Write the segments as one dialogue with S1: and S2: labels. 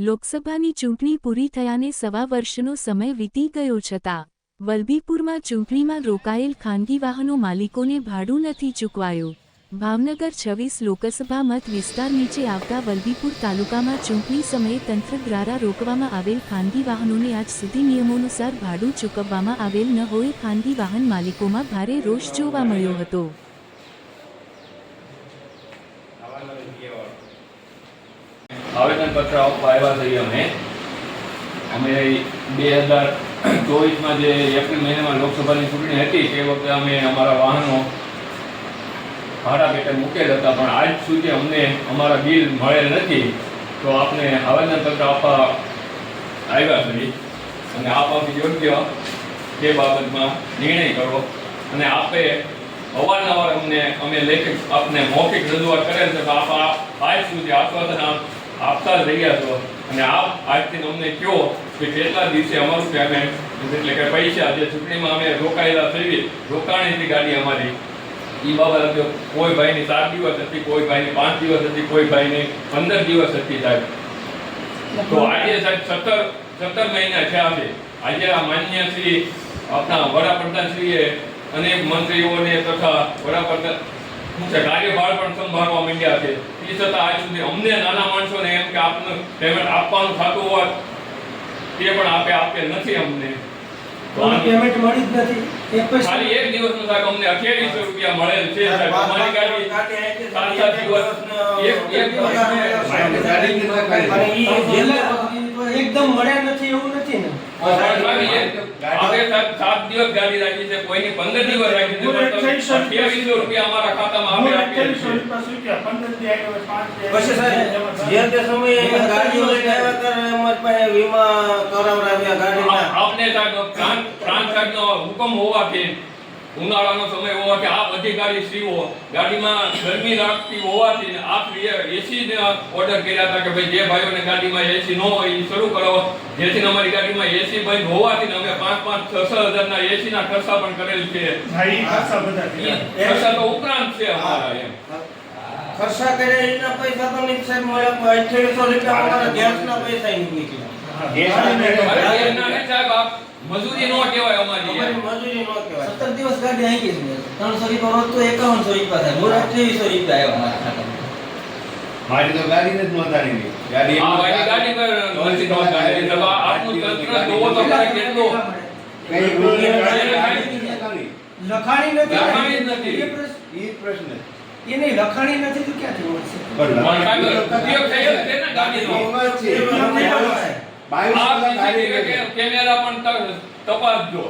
S1: લોકસભાની ચૂંટણી પૂરી થયાને સવા વર્ષનો સમય વીતી ગયો છતાં, વલભીપુરમાં ચૂંટણીમાં રોકાયેલ ખાનગી વાહનો માલિકોને ભાડું નથી ચૂકવાયું. ભાવનગર છવ્વીસ લોકસભા મત વિસ્તાર નીચે આવતા વલભીપુર તાલુકામાં ચૂંટણી સમયે તંત્ર દ્વારા રોકવામાં આવેલ ખાનગી વાહનોને આજ સુધી નિયમોનુસાર ભાડું ચૂકવવામાં આવેલ ન હોય ખાનગી વાહન માલિકોમાં ભારે રોષ જોવા મળ્યો હતો.
S2: આવેદન પત્ર આપવા આવ્યા છીએ અમે. અમે બે હજાર ચોવીસમાં જે એપ્રિલ મહિનામાં લોકસભાની ચૂંટણી હતી, તે વખતે અમે અમારા વાહનો ભાડા પેટે મૂકેલ હતા, પણ આજ સુધી અમને અમારા બિલ મળેલ નથી. તો આપને આવેદનપત્ર આપવા આવ્યા છીએ. અને આપ યોગ્ય તે બાબતમાં નિર્ણય કરો. અને આપે અવારનવાર અમને, અમે લેખિત આપને મૌખિક રજૂઆત કરેલ છે, તો આપ આજ સુધી આશ્વાસન આપ આપતા જ રહ્યા છો. અને આપ આજથી અમને કહો કે કેટલા દિવસે અમારું પેમેન્ટ એટલે કે પૈસા જે ચૂંટણીમાં અમે રોકાયેલા થઈએ રોકાણીની ગાડી અમારી. એ બાબત કોઈ ભાઈની સાત દિવસ હતી, કોઈ ભાઈની પાંચ દિવસ હતી, કોઈ ભાઈની પંદર દિવસ હતી સાહેબ. તો આજે સાહેબ સત્તર સત્તર મહિના છે. આજે આ માન્ય શ્રી આપણા વડાપ્રધાન શ્રીએ અનેક મંત્રીઓને તથા વડાપ્રધાન છે કાર્યભાર પણ સંભાળવા માંડ્યા છે. એ છતાં આજ સુધી અમને નાના માણસોને એમ કે આપનું પેમેન્ટ આપવાનું થતું હોય તે પણ આપે આપે નથી અમને.
S3: પેમેન્ટ મળી જ નથી. એક
S2: ખાલી એક દિવસનું અમને અઠ્યાવીસો રૂપિયા મળેલ છે સાહેબ અમારી ગાડી સાત સાત દિવસ એક એક
S3: એકદમ મળ્યા નથી એવું નથી ને.
S2: દિવસ ગાડી રાખી છે કોઈની પંદર દિવસ રાખી છે અઠ્યાવીસો રૂપિયા અમારા ખાતામાં અમે આપીએ છીએ
S4: પછી સાહેબ જે તે સમયે ગાડીઓ લઈને આવ્યા ત્યારે અમારી પાસે વીમા કરાવડાવ્યા ગાડીના.
S2: આપને પ્રાંત પ્રાંત હુકમ હોવાથી ઉનાળાનો સમય હોવાથી આપ અધિકારી શ્રીઓ ગાડીમાં ગરમી લાગતી હોવાથી આપ એસી ને ઓર્ડર કર્યા હતા કે ભાઈ જે ભાઈઓને ગાડીમાં એસી ન હોય એ શરૂ કરો. જેથી અમારી ગાડીમાં એસી બંધ હોવાથી અમે પાંચ પાંચ છ છ હજારના એસી ના ખર્ચા પણ કરેલ છે. ખર્ચા તો ઉપરાંત છે અમારા એમ.
S4: ખર્ચા કર્યા એના પૈસા તો મળ્યા અઠ્યાવીસો રૂપિયા અમારા ગેસના પૈસા નીકળ્યા.
S2: અરે એના નહીં સાહેબ આપ મજૂરી ન કહેવાય અમારી
S4: મજૂરી ન કહેવાય.
S5: સત્તર દિવસ ગાડી આવી ગઈ છે. ત્રણસો રૂપિયા રોજ તો એકાવનસો રૂપિયા થાય. રોજ અઠ્યાવીસો રૂપિયા આવ્યા મારા
S6: મારી તો ગાડી નથી નોંધાણી ની. ગાડી
S2: આ
S6: એમ
S2: ગાડી પર નથી નોંધાયેલી. એટલે આપનું તંત્ર જોવો તો ખરા કેટલું
S6: કઈ રૂપિયા
S3: લખાણી નથી.
S2: લખાણી નથી.
S3: એ પ્રશ્ન- લખાણી નથી તો ક્યાંથી
S6: પણ
S2: ઉપયોગ ગાડીનો.
S6: છે.
S2: કેમેરા પણ તપાસજો.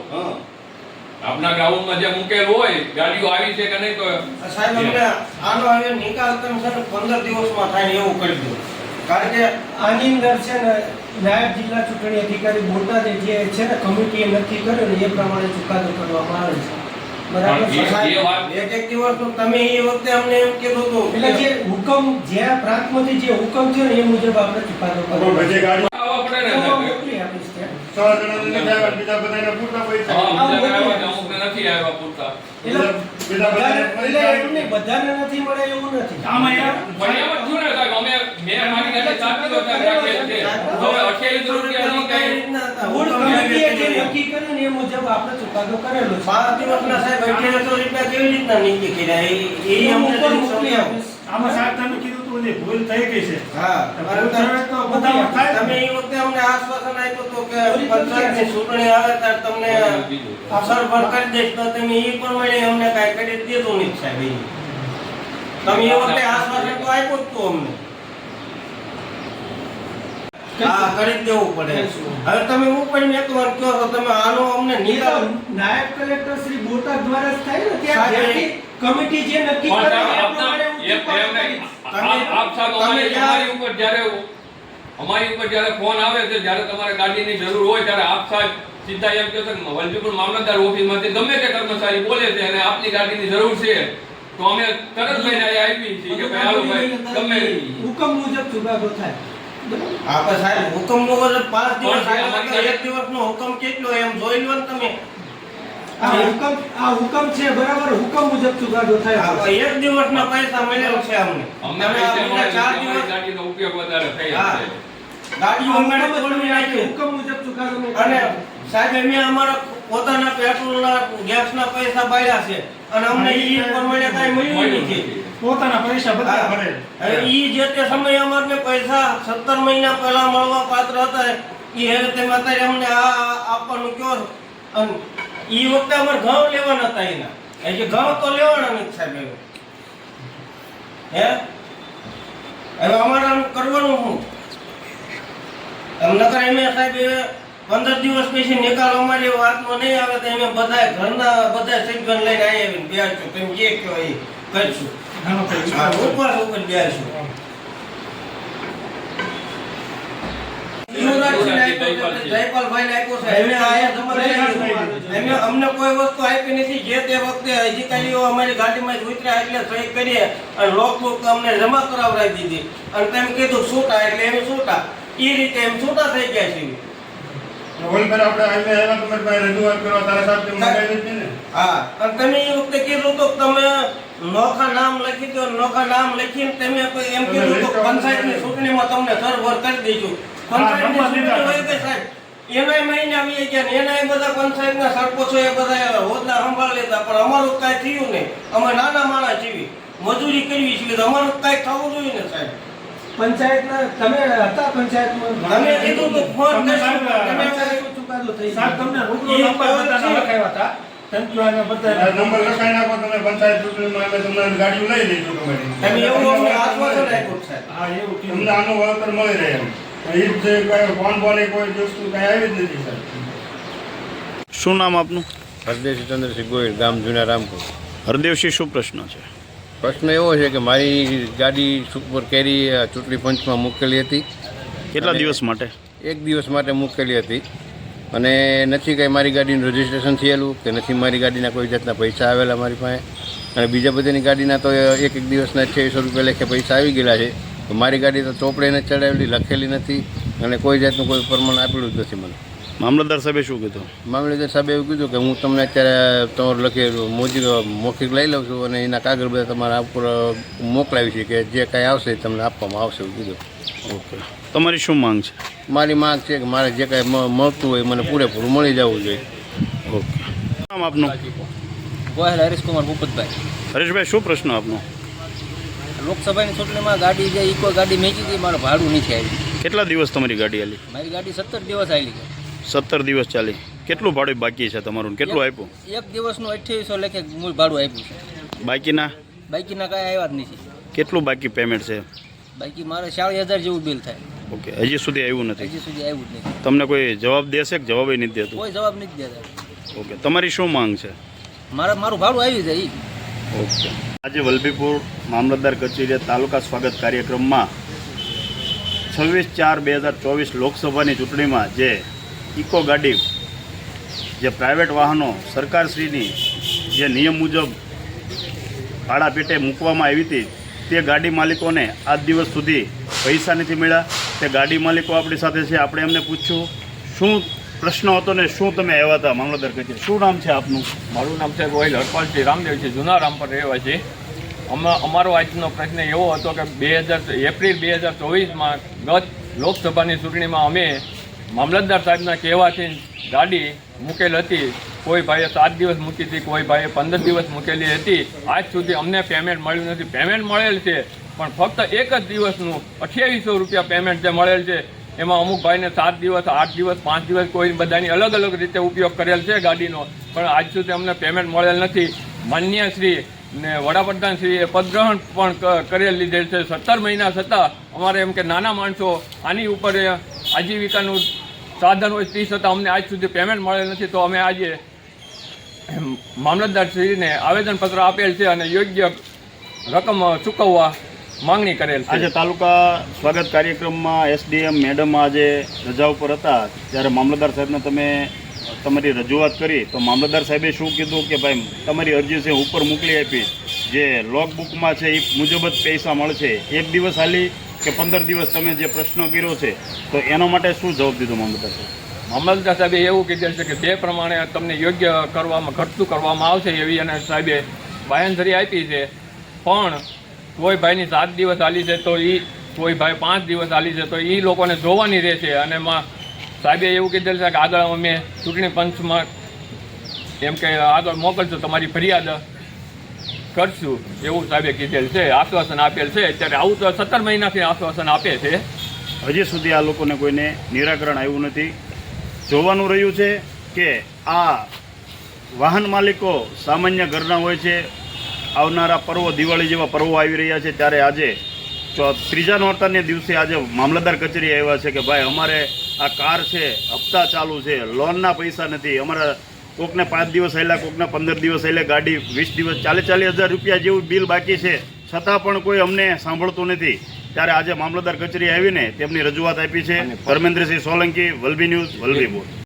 S2: આપના ગ્રાઉન્ડમાં જે મૂકેલ હોય ગાડીઓ આવી છે કે નહીં તો
S4: સાહેબ અમને આનો હવે નિકાલ તમે છે ને પંદર દિવસમાં થાય ને એવું કરી દો. કારણ કે
S3: આની અંદર છે ને નાયબ જિલ્લા ચૂંટણી અધિકારી બોટાદ જે છે ને કમિટીએ નક્કી કર્યું ને એ પ્રમાણે ચુકાદો કરવામાં આવે છે. બરાબર?
S2: પણ એ-
S3: સાહેબ?
S2: એ વાત
S4: એક એક દિવસનું તમે એ વખતે અમને એમ કીધું હતું
S3: એટલે જે હુકમ જ્યાં પ્રાંતમાંથી જે હુકમ છે ને એ મુજબ આપણે ચુકાદો.
S2: આવવા પડે ને
S3: તો હું
S2: સાહેબ.
S3: મોકલી આપીશ ત્યાં.
S2: હા, બીજા આવ્યા છે, અમુકને નથી આવ્યા પૂરતા.
S3: બધાને- એટલે એમ નહીં, બધાને નથી મળે એવું નથી.
S2: પણ એમ જ ને સાહેબ, અમે મેં મારી ગાડી સાત દિવસ રાખેલ છે. હવે અઠ્યાવીસ રૂપિયા ની કઈ
S3: મૂળ કમિટીએ જે નક્કી કર્યું ને એ મુજબ આપણે ચુકાદો કરેલો છે.
S4: દિવસના સાહેબ અઠ્યાવીસો રૂપિયા કેવી રીતના નીકળી કર્યા? એ અમને
S3: મોકલી
S7: આમાં સાહેબ તમે કીધું ભૂલ થઈ ગઈ છે.
S4: હા તમે એ વખતે અમને આશ્વાસન આપ્યું તો કે પંચાયતની ચૂંટણી આવે ત્યારે તમને અસર પર કરી દઈશ તો તમે એ પ્રમાણે અમને કાંઈ કરી દીધું નહીં સાહેબ તમે એ વખતે આશ્વાસન તો આપ્યું જ હતું અમને. હા કરી દેવું પડે. હવે તમે ઉપડીને એક વાર કહો તો તમે આનો અમને નિકાલ
S3: નાયબ કલેક્ટર શ્રી બોટાદ દ્વારા જ થાય ને ત્યાં કમિટી જે નક્કી કરે એ પ્રમાણે
S2: આપ- સાહેબ, અમારી- ઉપર જ્યારે અમારી ઉપર જ્યારે ફોન આવે છે જ્યારે તમારે ગાડીની જરૂર હોય ત્યારે આપ સાહેબ સીધા એમ કહો કે વલભીપુર મામલતદાર ઓફિસમાંથી ગમે તે કર્મચારી બોલે છે અને આપની ગાડીની જરૂર છે તો અમે તરત લઈને આવી છીએ કે ભાઈ હાલો ભાઈ ગમે
S3: હુકમ મુજબ ચુકાદો થાય બરાબર?
S4: આપણે સાહેબ હુકમ વગર પાંચ દિવસ એક દિવસનો હુકમ કેટલો એમ જોઈ લો તમે
S3: આ હુકમ આ હુકમ છે બરાબર? હુકમ મુજબ ચુકાદો થાય.
S4: આ એક દિવસના પૈસા મળેલ છે અમને.
S2: છે,
S4: ચાર દિવસ
S2: ગાડીનો ઉપયોગ વધારે થયો છે.
S4: ગાડીઓ અમે તોડવી નાખી
S3: હુકમ મુજબ ચુકાદો
S4: અને સાહેબ અમે અમારા પોતાના પેટ્રોલના ગેસના પૈસા બાળ્યા છે. અને અમને ઈ પરમાણે કાઈ મળ્યું નથી.
S7: પોતાના પૈસા બધા ભરે
S4: હવે ઈ જે તે સમયે અમારને પૈસા સત્તર મહિના પહેલા મળવા પાત્ર હતા ઈ હવે તમે અત્યારે અમને આ આ આપવાનું કયો અને ઈ વખતે અમારે ઘઉં લેવાના હતા એના. એટલે ઘઉં તો લેવાના નથી સાહેબ એવું. હે? હવે અમારે આમ કરવાનું શું? નકર એમ સાહેબ પંદર દિવસ પછી નિકાલ અમારી વાતમાં નહીં આવે તો એમ બધા ઘરના બધા સભ્યોને લઈને આવી આવીને બેસું તમે જે કહો એ કરશું. ઉપવાસ ઉપર બેસશું. યુવરાજસિંહને આપ્યો છે, જયપાલભાઈને આપ્યો છે. એમને આયા જમા કરી. એમને દીધી કીધું
S6: ને
S4: તમે તો તમે નોખા નામ લખી દો, નોખા નામ લખીને તમે એમ કીધું તો પંચાયતની ચૂંટણીમાં તમને સરભર કરી દઈશું એનાય મહિને આવી ગયા એનાય બધા પંચાયતના સરપંચો એ બધા હોદ્દા સંભાળી લીધા પણ અમારું કાંઈ થયું નહીં. અમે નાના માણસ છીએ. મજૂરી કરવી છે અમારું કાંઈ થવું જોઈએ ને સાહેબ?
S3: પંચાયતના તમે હતા પંચાયતમાં?
S4: તમે કીધું તો ફોન
S7: તમને સાહેબ,
S4: તમે
S3: પંચાયતનો ચુકાદો થઈ
S7: સાહેબ
S3: ગયો.
S7: તમને રૂબરૂ નંબર બધાના લખાવ્યા હતા. થેન્ક યુ અને
S6: આ
S7: બધા
S6: નંબર લખાઈ નાખો તમે પંચાયત ચૂંટણીમાં અમે તમને ગાડીઓ લઈ લઈશું તમારી.
S4: તમે એવું અમને સાહેબ.
S7: હા એવું
S6: તમને આનું વળતર મળી રહે એમ. એ જ કોઈ ફોન બોન કોઈ વસ્તુ કઈ આવી જ નથી સર
S8: શું નામ આપનું?
S9: પરદેશી ચંદ્રસિંહ ગોયલ ગામ જૂના રામપુર.
S8: હરદેવસિંહ શું પ્રશ્ન છે?
S9: પ્રશ્ન એવો છે કે મારી ગાડી સુપર કેરી ચૂંટણી પંચમાં મૂકેલી હતી.
S8: કેટલા દિવસ માટે?
S9: એક દિવસ માટે મૂકેલી હતી. અને નથી કંઈ મારી ગાડીનું રજિસ્ટ્રેશન થયેલું કે નથી મારી ગાડીના કોઈ જાતના પૈસા આવેલા મારી પાસે. અને બીજા બધાની ગાડીના તો એક એક દિવસના અઠ્યાવીસો રૂપિયા લેખે પૈસા આવી ગયેલા છે. તો મારી ગાડી તો ચોપડે નથી ચડાવેલી લખેલી નથી અને કોઈ જાતનું કોઈ પ્રમાણ આપેલું જ નથી મને.
S8: મામલતદાર સાહેબે શું કીધું?
S9: મામલતદાર સાહેબે એવું કીધું કે હું તમને અત્યારે તમારું લખેલું મોજી મૌખિક લઈ લઉં છું અને એના કાગળ બધા તમારા ઉપર મોકલાવી છે કે જે કાંઈ આવશે એ તમને આપવામાં આવશે એવું કીધું.
S8: ઓકે. તમારી શું માંગ છે?
S9: મારી માંગ છે કે મારે જે કાંઈ મ- મળતું હોય મને પૂરેપૂરું મળી જવું જોઈએ.
S8: ઓકે. નામ આપનું?
S5: ગોહેલ હરીશકુમાર ભૂપતભાઈ.
S8: હરેશભાઈ શું પ્રશ્ન આપનો?
S5: લોકસભાની ચૂંટણીમાં ગાડી જે ઇકો ગાડી મેચી હતી મારું ભાડું નથી આવ્યું
S8: કેટલા દિવસ તમારી ગાડી આવી
S5: મારી ગાડી સત્તર દિવસ આવી છે
S8: સત્તર દિવસ ચાલી. કેટલું ભાડું બાકી છે તમારું? કેટલું આપ્યું?
S5: એક દિવસનું અઠ્યાવીસો લેખે મૂળ ભાડું આપ્યું છે.
S8: બાકીના?
S5: બાકીના કાંઈ આવ્યા જ નથી.
S8: કેટલું બાકી પેમેન્ટ છે?
S5: બાકી મારે ચાળીસ હજાર જેવું બિલ થાય.
S8: ઓકે હજી સુધી આવ્યું નથી?
S5: હજી સુધી આવ્યું જ નથી.
S8: તમને કોઈ જવાબ દેશે કે જવાબ નથી દેતું?
S5: કોઈ જવાબ નથી દેતા.
S8: ઓકે તમારી શું માંગ છે?
S5: મારે મારું ભાડું આવી જાય.
S8: ઓકે આજે વલભીપુર મામલતદાર કચેરી તાલુકા સ્વાગત કાર્યક્રમમાં છવ્વીસ ચાર બે હજાર ચોવીસ લોકસભાની ચૂંટણીમાં જે ઇકો ગાડી, જે પ્રાઇવેટ વાહનો સરકારશ્રીની જે નિયમ મુજબ ભાડા પેટે મૂકવામાં આવી હતી, તે ગાડી માલિકોને આજ દિવસ સુધી પૈસા નથી મળ્યા. તે ગાડી માલિકો આપણી સાથે છે. આપણે એમને પૂછ્યું, શું પ્રશ્ન હતો ને, શું તમે આવ્યા હતા? મામલતદાર કચેરી શું નામ છે આપનું?
S2: મારું નામ છે ગોહિલ હરપાલસિંહ છે જૂના રામપર રહેવાસી. અમા અમારો આજનો પ્રશ્ન એવો હતો કે બે હજાર એપ્રિલ બે હજાર ચોવીસમાં ગત લોકસભાની ચૂંટણીમાં અમે મામલતદાર સાહેબના કહેવાથી ગાડી મૂકેલ હતી. કોઈ ભાઈએ સાત દિવસ મૂકી હતી, કોઈ ભાઈએ પંદર દિવસ મૂકેલી હતી. આજ સુધી અમને પેમેન્ટ મળ્યું નથી. પેમેન્ટ મળેલ છે, પણ ફક્ત એક જ દિવસનું અઠ્યાવીસો રૂપિયા પેમેન્ટ જે મળેલ છે એમાં અમુક ભાઈને સાત દિવસ, આઠ દિવસ, પાંચ દિવસ કોઈ બધાની અલગ અલગ રીતે ઉપયોગ કરેલ છે ગાડીનો. પણ આજ સુધી અમને પેમેન્ટ મળેલ નથી. માન્ય શ્રી ને વડાપ્રધાન શ્રીએ પદગ્રહણ પણ કરેલ લીધેલ છે. સત્તર મહિના છતાં અમારે એમ કે નાના માણસો, આની ઉપર આજીવિકાનું સાધન હોય તે છતાં અમને આજ સુધી પેમેન્ટ મળેલ નથી. તો અમે આજે મામલતદાર શ્રીને આવેદનપત્ર આપેલ છે અને યોગ્ય રકમ ચૂકવવા માંગણી કરેલ છે.
S8: આજે તાલુકા સ્વાગત કાર્યક્રમમાં એસડીએમ મેડમ આજે રજા ઉપર હતા. ત્યારે મામલતદાર સાહેબને તમે તમારી રજૂઆત કરી. તો મામલતદાર સાહેબે શું કીધું કે ભાઈ તમારી અરજી છે ઉપર મોકલી આપી જે લોગ બુકમાં છે એ મુજબ જ પૈસા મળશે. એક દિવસ હાલી કે પંદર દિવસ તમે જે પ્રશ્ન કર્યો છે તો એના માટે શું જવાબ દીધો મામલતદાર સાહેબ?
S2: મામલતદાર સાહેબે એવું કીધેલ છે કે જે પ્રમાણે તમને યોગ્ય કરવામાં ઘટતું કરવામાં આવશે એવી અને સાહેબે બાંયધરી આપી છે. પણ કોઈ ભાઈની સાત દિવસ હાલી છે તો એ કોઈ ભાઈ પાંચ દિવસ આલી છે તો એ લોકોને જોવાની રહેશે. અને એમાં સાહેબે એવું કીધેલ છે કે આગળ અમે ચૂંટણી પંચમાં એમ કે આગળ મોકલશું, તમારી ફરિયાદ કરશું. એવું સાહેબે કીધેલ છે, આશ્વાસન આપેલ છે. અત્યારે આવું તો સત્તર મહિનાથી આશ્વાસન આપે છે.
S8: હજી સુધી આ લોકોને કોઈને નિરાકરણ આવ્યું નથી. જોવાનું રહ્યું છે કે આ વાહન માલિકો સામાન્ય ઘરના હોય છે આવનારા પર્વો દિવાળી જેવા પર્વો આવી રહ્યા છે. ત્યારે આજે ત્રીજા નોરતાને દિવસે આજે મામલતદાર કચેરી આવ્યા છે કે ભાઈ અમારે આ કાર છે હપ્તા ચાલુ છે લોનના પૈસા નથી. અમારા કોકને પાંચ દિવસ આવેલા કોકને પંદર દિવસ આવેલા ગાડી વીસ દિવસ ચાલીસ ચાલીસ હજાર રૂપિયા જેવું બિલ બાકી છે. છતાં પણ કોઈ અમને સાંભળતું નથી. ત્યારે આજે મામલતદાર કચેરી આવીને તેમની રજૂઆત આપી છે. ધર્મેન્દ્રસિંહ સોલંકી વલભી ન્યૂઝ વલભીપુર